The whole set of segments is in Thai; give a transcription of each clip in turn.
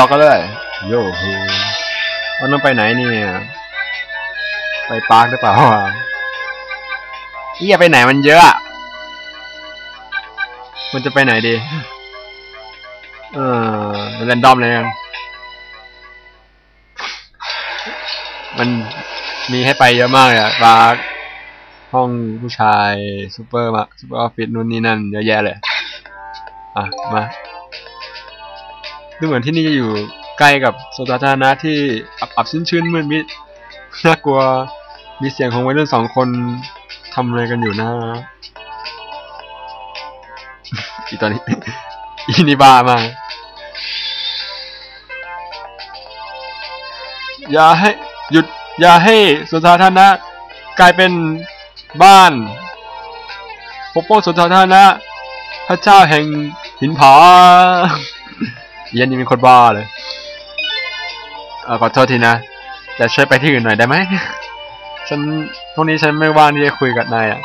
ต่อกันเลยโย่โหวันนั้นไปไหนเนี่ย ไปปาร์คหรือเปล่าวะเฮียไปไหนมันเยอะอะ มันจะไปไหนดี เออเรนดอมเลยกันมันมีให้ไปเยอะมากเลยอะปาร์คห้องผู้ชายซูเปอร์มาซูเปอร์ออฟฟิศนู่นนี่นั่นเยอะแยะเลย อะ มา ดูเหมือนที่นี่จะอยู่ใกล้กับสวนสาธารณะที่อับอับชื้นชื้นมืดมิดน่ากลัวมีเสียงของวัยรุ่นสองคนทำอะไรกันอยู่นะอีตอนนี้อีนี่บ้ามา อย่าให้หยุด อย่าให้สวนสาธารณะกลายเป็นบ้านปกป้องสวนสาธารณะพระเจ้าแห่งหินผา ย็นนี่เป็นคนบ้าเลยเออขอโทษทีนะแต่ช่วยไปที่อื่นหน่อยได้ไหม ฉันพวกนี้ฉันไม่ว่างที่จะคุยกับนายอะ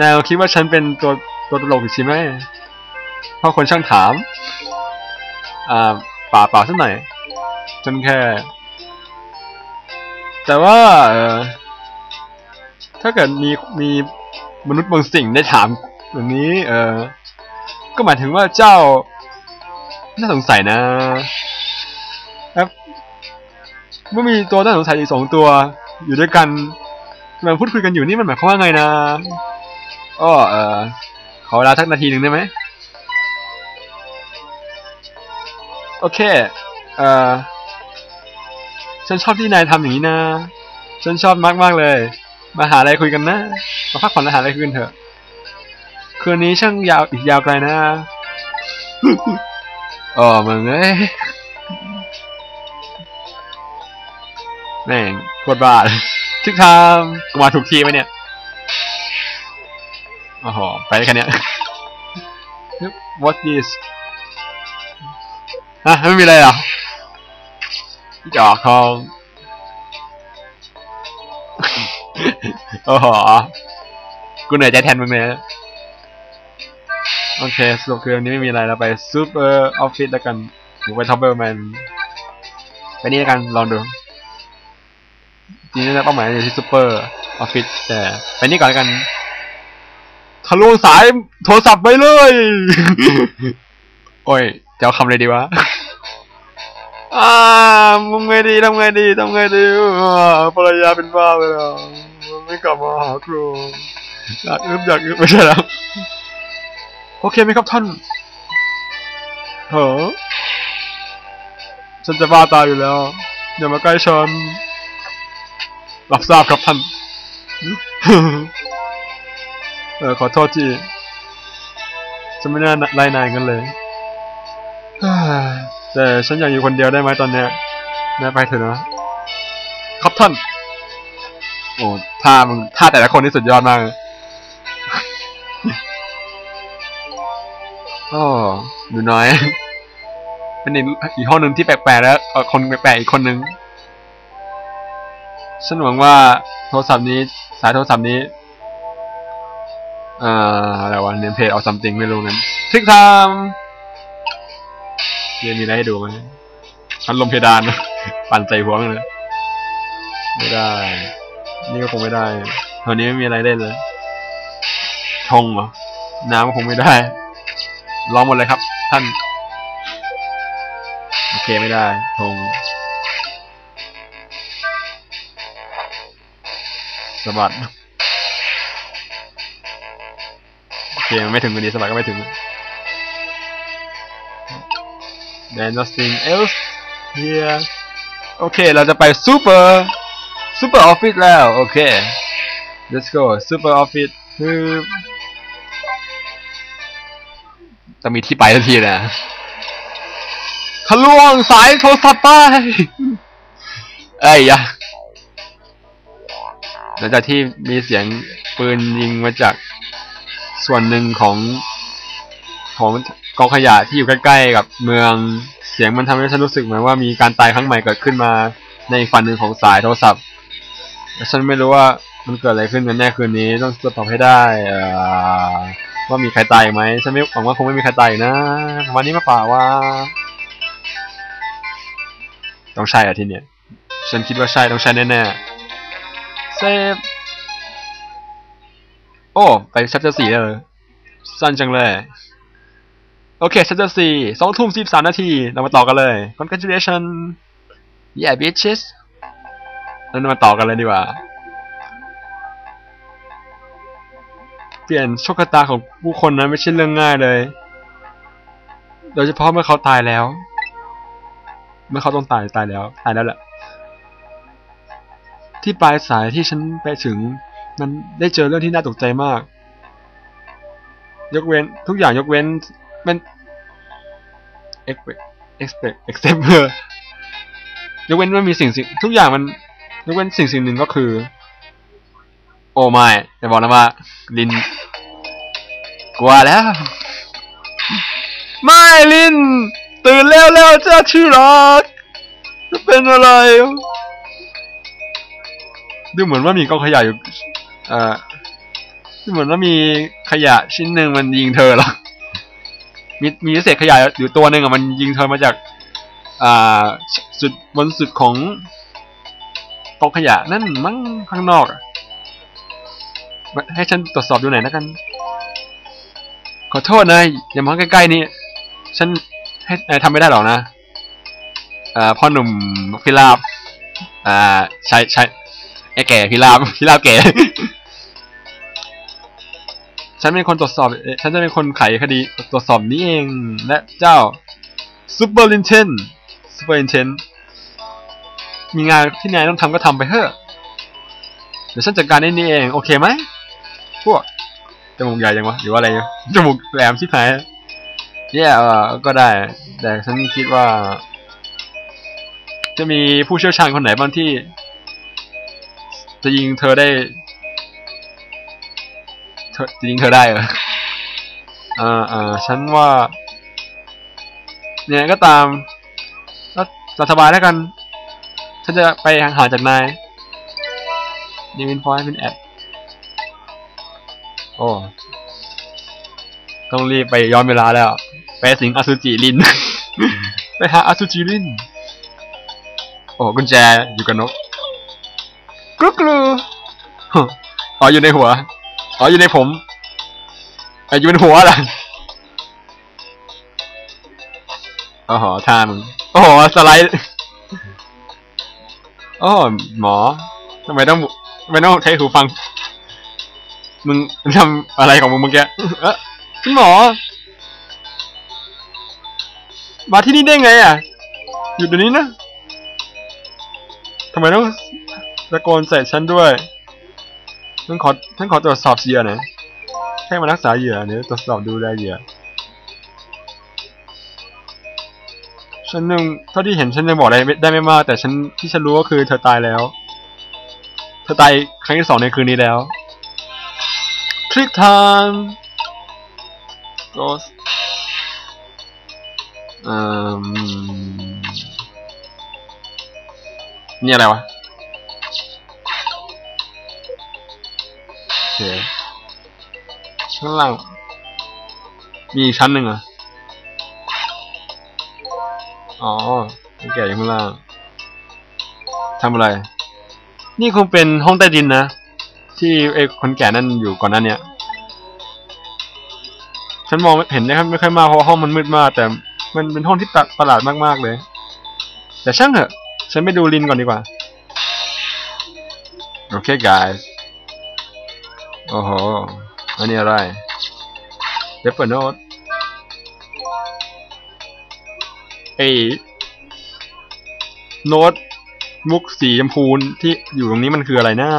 นายคิดว่าฉันเป็นตัวตัวตลกใช่ไหมเพราะคนช่างถาม อ่าป่าป่าสักหน่อยฉันแค่ แต่ว่าเออถ้าเกิดมีมีมนุษย์บางสิ่งได้ถามแบบนี้ เออ ก็หมายถึงว่าเจ้า น่าสงสัยนะครับเมื่อมีตัวน่าสงสัยอยู่สองตัว อยู่ด้วยกันกำลังพูดคุยกันอยู่นี่มันหมายความว่าไงนะอ้อเออขอเวลาสักนาทีหนึ่งได้ไหมโอเค เออฉันชอบที่นายทำอย่างนี้นะ ฉันชอบมากมากๆเลย มาหาอะไรคุยกันนะ มาพักผ่อนและหาอะไรคุยกันเถอะ คืนนี้ช่างยาวอีกยาวไกลนะอ๋อมึงเอ้ยแม่งโคตรบ้าเลยทึกทางกูมาถูกทีไหมเนี่ยโอ้โหไปแค่เนี้ย What is ฮะไม่มีอะไรหรอจอกทองโอ้โห กูเหนื่อยใจแทนมึงเลย โอเคสรุปคือวันนี้ไม่มีอะไรแล้วไปซูเปอร์ออฟฟิศแล้วกันหรือไปท็อปเบอร์แมนไปนี่แล้วกันลองดูจริงๆแล้วเป้าหมายอยู่ที่ซูเปอร์ออฟฟิศแต่ไปนี่ก่อนแล้วกันทะลุสายโทรศัพท์ไปเลย โอ้ยจะเอาคำอะไรดีวะอ่ามึงไงดีทำไงดีทำไงดีภรรยาเป็นบ้าไปแล้วไม่กลับมาหาครูอยากอึบอยากอึบไม่ใช่แล้ว โอเคไหมครับท่านเหรอฉันจะบ้าตายอยู่แล้ว อย่ามาใกล้ฉันรับทราบครับท่านเออขอโทษที่ฉันไม่น่าไล่นายกันเลยแต่ฉันอยากอยู่คนเดียวได้ไหมตอนเนี้ยนายไปเถอะนะ ครับท่าน โอ้ท่ามึงท่าแต่ละคนนี่สุดยอดมากเลย ก็ดูน้อย เป็นอีกห้องหนึ่งที่แปลกๆแล้วคนแปลกๆอีกคนนึงฉันหวังว่าโทรศัพท์นี้สายโทรศัพท์นี้อ่าอะไรวะเนมเพจเอาซัมติงไม่รู้งั้นคลิกทำเรียนมีอะไรให้ดูไหมพัดลมเพดานปั่นใจหัวเลย ไม่ได้ นี่ก็คงไม่ได้ตอนนี้ไม่มีอะไรเล่นเลยชงเหรอ น้ำก็คงไม่ได้ ลองหมดเลยครับ ท่าน โอเคไม่ได้ธงสะบัดโอเคไม่ถึงกันดีสะบัดก็ไม่ถึง Then nothing else here โอเค เราจะไปซูเปอร์ซูเปอร์ออฟฟิศแล้ว โอเค let's go ซูเปอร์ออฟฟิศคือต้องมีที่ไปทันทีนะทะลวงสายโทรศัพท์ไปเอ้ยยะหลังจากที่มีเสียงปืนยิงมาจากส่วนหนึ่งของของกองขยะที่อยู่ใกล้ๆกับเมืองเสียงมันทำให้ฉันรู้สึกเหมือนว่ามีการตายครั้งใหม่เกิดขึ้นมาในอีกฝั่งหนึ่งของสายโทรศัพท์แต่ฉันไม่รู้ว่ามันเกิดอะไรขึ้นกันแน่คืนนี้ต้องตรวจสอบให้ได้อ่อ ว่ามีใครตายไหมฉันไม่หวังว่าคงไม่มีใครตายนะวันนี้มาป่าว่า ต้องใช่อะทีเนี้ยฉันคิดว่าใช่ต้องใช่แน่ๆเซฟโอ้ ไปชัปเตอร์สี่เลยสั้นจังเลย โอเคชัปเตอร์สี่สองทุ่มสิบสามนาที เรามาต่อกันเลย congratulation yeah bitches แล้วมาต่อกันเลยดีกว่า เปลี่ยนโชคชะตาของผู้คนนั้นไม่ใช่เรื่องง่ายเลย โดยเฉพาะเมื่อเขาตายแล้ว เมื่อเขาต้องตายตายแล้ว ตายแล้วแหละที่ปลายสายที่ฉันไปถึงมันได้เจอเรื่องที่น่าตกใจมาก ยกเว้นทุกอย่างยกเว้นมัน expect expect except เ r ยกเว้นว่ามีสิ่งสิ่งทุกอย่างมันยกเว้นสิ่งสิ่งหนึ่งก็คือ โอ้ไม่อย่บอกนะว่าลิน กลัวแล้ว ไม่ลินตื่นแล้วแล้วจ้าที่รักจะเป็นอะไร ดูเหมือนว่ามีกองขยะอยู่ อ่อดูเหมือนว่ามีขยะชิ้นหนึ่งมันยิงเธอหรอมีมีเศษขยะอยู่ตัวหนึ่งอะมันยิงเธอมาจาก อ่าสุดบนสุดของกองขยะนั่นมั้งข้างนอกอะให้ฉันตรวจสอบดูหน่อยนะกัน ขอโทษนะอย่ามาใกล้ๆนี่ฉันให้นายทำไม่ได้หรอกนะเอ่อพ่อหนุ่มพิราบอ่าใช่ใช่ไอ้แก่พิราบพิราบแก่ ฉันเป็นคนตรวจสอบ ฉันจะเป็นคนไขคดีตรวจสอบนี้เองและเจ้าซูเปอร์ลินเทนซูเปอร์ลินเทนมีงานที่นายต้องทำก็ทำไปเถอะเดี๋ยวฉันจัดการได้นี่เอง โอเคไหมพวก จมูกใหญ่ยังวะหรือว่าอะไรจมูกแหลมชิบหายเนี่ยก็ได้ แต่ฉันคิดว่า จะมีผู้เชี่ยวชาญคนไหนบ้างที่ จะยิงเธอได้เธอจะยิงเธอได้เหรออ่าอ่าฉันว่า เนี่ยก็ตามก็จะสบายแล้วกัน ฉันจะไปห่างๆจากนายนี่เป็นพอยต์เป็นแอด โอ้ต้องรีบไปย้อนเวลาแล้ว ไปสิงอสุจิลิน ไปหาอสุจิลิน โอ้กุญแจอยู่กับนกกรุกรูอ๋ออยู่ในหัว อ๋ออยู่ในผมอะอยู่ในหัวล่ะโอ้โหท่ามึงโอ้โหสไลด์โอ้หมอทำไมต้องทำไมต้องใช้หูฟัง มึงทำอะไรของมึงเมื่อกี้เอ๊ะคุณหมอ มาที่นี่ได้ไงอะอยู่เดี๋ยวนี้นะทำไมต้องตะโกนใส่ฉันด้วยฉันขอฉันขอตรวจสอบเหยื่อหน่อยแค่มารักษาเหยื่อเนี่ยตรวจสอบดูแลเหยื่อฉันยังเท่าที่เห็นฉันยังบอกอะไรได้ไม่มาก แต่ฉันที่ฉันรู้ก็คือเธอตายแล้ว เธอตายครั้งที่สองในคืนนี้แล้ว Trick time Ghost อืมนี่อะไรวะโอเคข้างล่างมีอีกชั้นหนึ่งเหรอะอ๋อแก่อยู่ข้างล่างทำอะไร นี่คงเป็นห้องใต้ดินนะ ที่ไอ้คนแก่นั่นอยู่ก่อนหนั้นเนี่ยฉันมองเห็นนะครับไม่ค่อยมากเพราะห้องมันมืดมาก แต่มันเป็นห้องที่ประหลาดมากๆเลย แต่ช่างเถอะ ฉันไปดูลินก่อนดีกว่า โอเค guys โอ้โห อันนี้อะไรเ e ปเปอร์โนตไอโน้ตมุกสีชมพูที่อยู่ตรงนี้มันคืออะไรนะ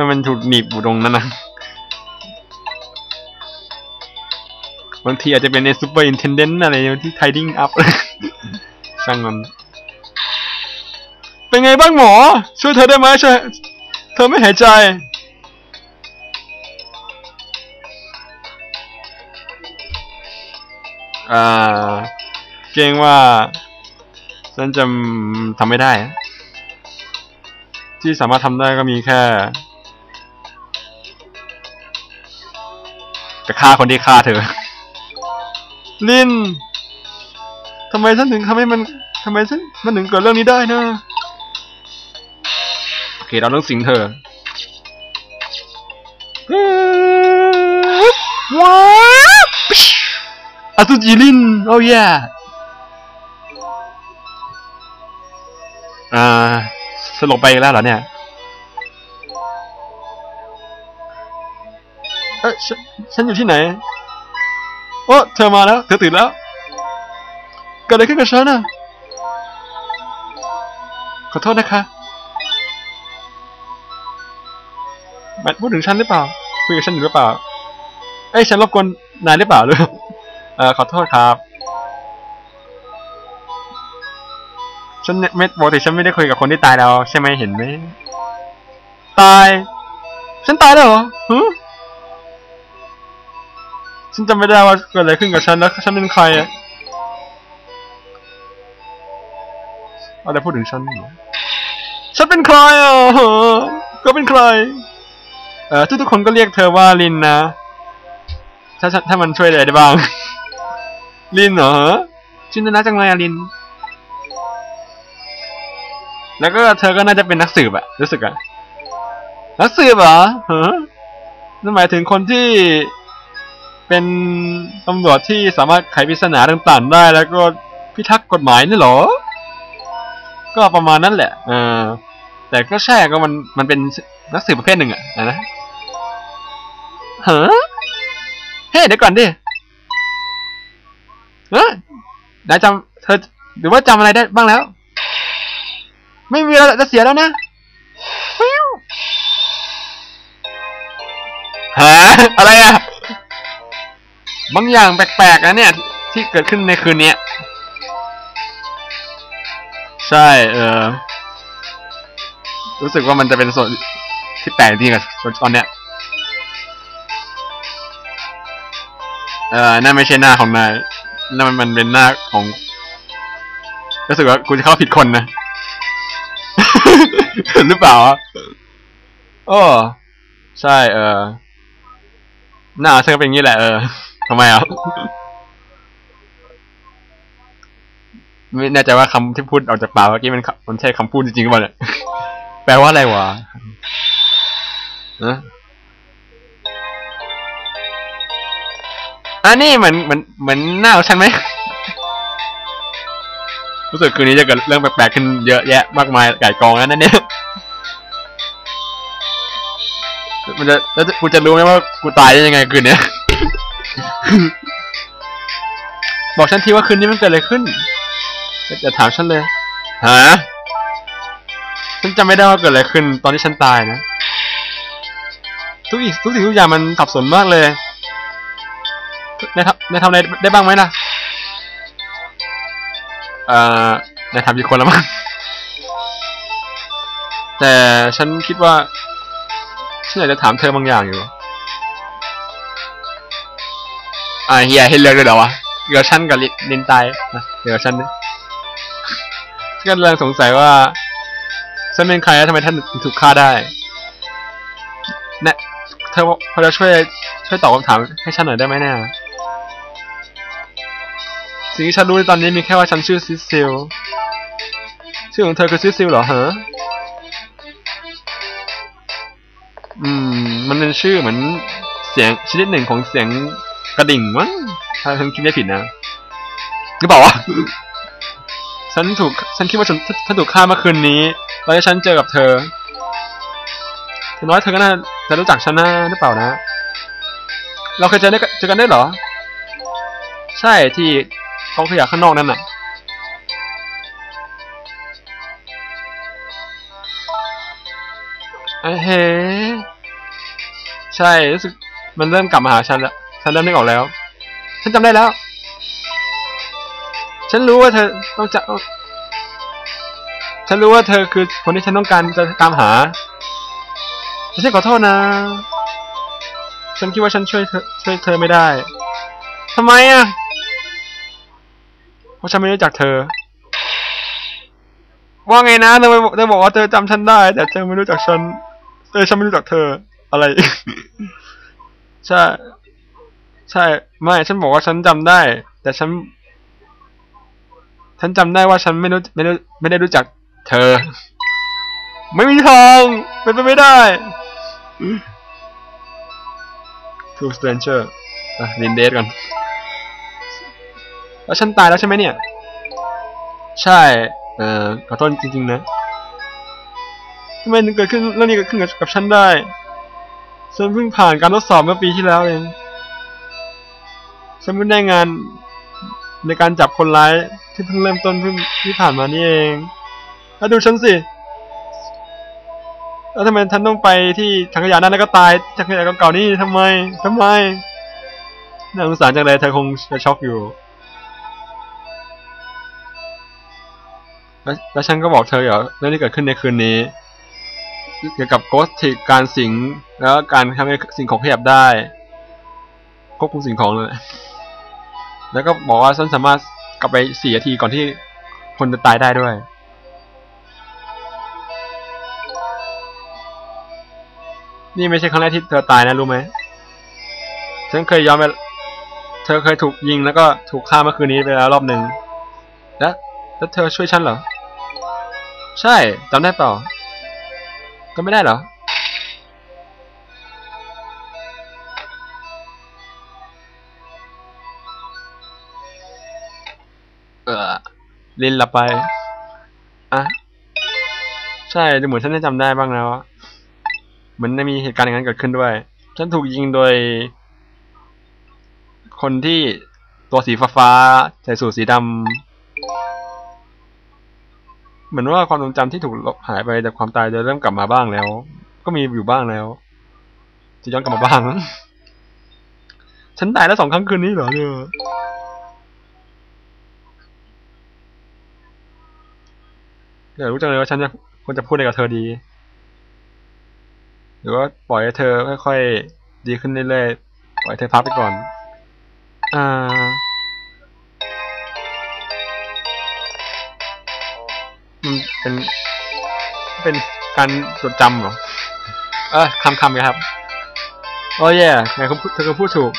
ทำไมมันถูกหนีบอยู่ตรงนั้นนะบางทีอาจจะเป็นในซูเปอร์อินเทนเดนต์อะไรที่ไทดิ้งอัพช่างมันเป็นไงบ้างหมอ ช่วยเธอได้ไหมช่วยเธอไม่หายใจ อ่า เกรงว่า ฉันจะทำไม่ได้ ที่สามารถทำได้ก็มีแค่ จะฆ่าคนที่ฆ่าเธอ ลินทำไมฉันถึงทำให้มันทำไมฉันมันถึงเกิดเรื่องนี้ได้นะโอเคเราต้องสิงเธอว้าวอาซูจิลินโอ้ยอ่าสลบไปอีกแล้วเหรอเนี่ย เอ้ยฉันฉันอยู่ที่ไหนโอ้เธอมาแล้วเธอตื่นแล้วเกิดอะไรขึ้นกับฉันน่ะขอโทษนะคะแมทพูดถึงฉันหรือเปล่าคุยกับฉันอยู่หรือเปล่าเอ้ยฉันรบกวนนายหรือเปล่าหรือเออขอโทษครับฉันเนี่ยไม่ปกติฉันไม่ได้คุยกับคนที่ตายแล้วใช่ไหมเห็นไหมตาย ฉันตายแล้วเหรอฮึ ฉันจำไม่ได้ว่าเกิดอะไรขึ้นกับฉันแล้วฉันเป็นใครอะอะไรพูดถึงฉันหรอฉันเป็นใครอะก็เป็นใคร เออทุกทุกๆคนก็เรียกเธอว่าลินนะ ถ้าถ้ามันช่วยอะไรได้บ้าง ลินเหรอชื่อน่ารักจังเลยอะลิน แล้วก็เธอก็น่าจะเป็นนักสืบอะรู้สึกอะนักสืบเหรอฮะนั่นหมายถึงคนที่ เป็นตำรวจที่สามารถไขปริศนาต่างๆ ได้ แล้วก็พิทักษ์กฎหมายนี่หรอ ก็ประมาณนั้นแหละเออแต่ก็ใช่ก็มันมันเป็นนักสืบประเภทหนึ่งอะนะฮะเฮ้ยเดี๋ยวก่อนดิเฮ้ยนายจำเธอหรือว่าจำอะไรได้บ้างแล้ว ไม่มีอะไรจะเสียแล้วนะฮะอะไรอะ บางอย่างแปลกๆนะเนี่ย ที่เกิดขึ้นในคืนนี้ใช่ เออ รู้สึกว่ามันจะเป็นส่วนที่แปลกจริงกับตอนเนี้ย เออนั่นไม่ใช่หน้าของนายนั่นมันมันเป็นหน้าของ รู้สึกว่ากูจะเข้าผิดคนนะ หรือเปล่าโอ้ใช่ เออ หน้าเธอเป็นอย่างนี้แหละ เออ ทำไมอะไม่แน่ใจว่าคำที่พูดออกจากปากเมื่อกี้มันคมันใช่คำพูดจริงๆหรือเปล่าเนี่ยแปลว่าอะไรวะนะอันนี้เหมือนเหมือนเหมือนหน้าของฉันไหมรู้สึกคืนนี้จะเกิดเรื่องแปลกๆขึ้นเยอะแยะมากมายไก่กองแล้วนั่นเนี่ยมันจะแล้วกูจะรู้ไหมว่ากูตายได้ยังไงคืนเนี้ย บอกฉันทีว่าคืนนี้มันเกิดอะไรขึ้นอย่าถามฉันเลยฮะฉันจำไม่ได้ว่าเกิดอะไรขึ้น ตอนที่ฉันตายนะ ทุกอีกทุกสิ่งทุกอย่างมันสับสนมากเลยนายทำนายทำอะไรได้บ้างไหมล่ะเอ่อนายทำกี่คนแล้วมั้งแต่ฉันคิดว่า ฉันอยากจะถามเธอบางอย่างอยู่ อ่าเฮียให้เลือกเลยเหรอวะเหลือฉันกับลินตายนะเหลือฉันนะฉันกำลังสงสัยว่าฉันเป็นใครแล้วทำไมท่านถึงถูกฆ่าได้เนี่ยเธอเพอจะช่วยช่วยตอบคำถามให้ฉันหน่อยได้ไหมเนี่ยสิ่งที่ฉันรู้ในตอนนี้มีแค่ว่าฉันชื่อซิซิลชื่อของเธอคือซิซิลเหรอฮะอืม มันเป็นชื่อเหมือนเสียงชนิดหนึ่งของเสียง กระดิ่งมั้งถ้าฉันคิดไม่ผิดนะหรือเปล่าวะฉันถูกฉันคิดว่าฉันฉันถูกฆ่าเมื่อคืนนี้แล้วฉันเจอกับเธอถึงน้อยเธอก็น่าจะรู้จักฉันนะหรือเปล่านะ เราเคยเจอได้เจอกันได้เหรอ ใช่ที่กองขยะข้างนอกนั่นน่ะไอ้เฮ้ใช่รู้สึกมันเริ่มกลับมาหาฉันแล้ว ฉันเริ่มนึกออกแล้ว ฉันจำได้แล้ว ฉันรู้ว่าเธอต้องจะฉันรู้ว่าเธอคือคนที่ฉันต้องการจะตามหาฉันขอโทษนะ ฉันคิดว่าฉันช่วยเธอช่วยเธอไม่ได้ทำไมอะ เพราะฉันไม่รู้จักเธอ ว่าไงนะเธอเธอบอกว่าเธอจำฉันได้ แต่เธอไม่รู้จักฉัน เออฉันไม่รู้จักเธออะไร ใช่ ใช่ ไม่ ฉันบอกว่าฉันจำได้ แต่ฉัน ฉันจำได้ว่าฉันไม่รู้ไม่รู้ไม่ได้รู้จัก เธอ ไม่มีทางเป็นไปไม่ได้ True Stranger อะลินเดทก่อนแล้วฉันตายแล้วใช่ไหมเนี่ย ใช่ เอ่อ ขอโทษจริง ๆ นะทำไมถึงเกิดขึ้นเรื่องนี้เกิดขึ้นกับฉันได้ ฉันเพิ่งผ่านการทดสอบเมื่อปีที่แล้วเอง ฉันเพิ่งได้งานในการจับคนร้ายที่เพิ่งเริ่มต้นเพิ่งที่ผ่านมานี่เอง แล้วดูฉันสิ แล้วทำไมฉันต้องไปที่ถังขยะนั้นแล้วก็ตายถังขยะเก่าๆนี่ทำไมทำไมน่าสงสารจังเลยเธอคงจะช็อกอยู่แล้วแล้วฉันก็บอกเธอเหรอเรื่องที่เกิดขึ้นในคืนนี้ เกี่ยวกับโกสติการสิงแล้วการทำให้สิ่งของขยับได้ควบคุมสิ่งของเลย แล้วก็บอกว่าฉันสามารถกลับไปสี่นาทีก่อนที่คนจะตายได้ด้วย นี่ไม่ใช่ครั้งแรกที่เธอตายนะรู้ไหมฉันเคยย้อนไปเธอเคยถูกยิงแล้วก็ถูกฆ่าเมื่อคืนนี้ไปแล้วรอบหนึ่งแล้วแล้วเธอช่วยฉันเหรอ ใช่จำได้เปล่าก็ไม่ได้เหรอเอ ลินหลับไปอะใช่ดูเหมือนฉันจะจำได้บ้างแล้วเหมือนได้มีเหตุการณ์อย่างนั้นเกิดขึ้นด้วย ฉันถูกยิงโดย คนที่ตัวสีฟ้าใส่สูทสีดำเหมือนว่าความทรงจำที่ถูกลบหายไปจากความตายจะเริ่มกลับมาบ้างแล้ว ก็มีอยู่บ้างแล้ว จะย้อนกลับมาบ้าง ฉันตายแล้วสองครั้งคืนนี้เหรอเนี่ย อยากรู้จังเลยว่าฉันจะควรจะพูดอะไรกับเธอดี หรือว่าปล่อยให้เธอค่อยๆดีขึ้นเรื่อยๆปล่อยเธอพักไปก่อน อ่า มันเป็น เป็นการจดจำเหรอ เออคำคำๆครับ โอ้ยแย่ไงคุณพูดเธอก็พูดถูก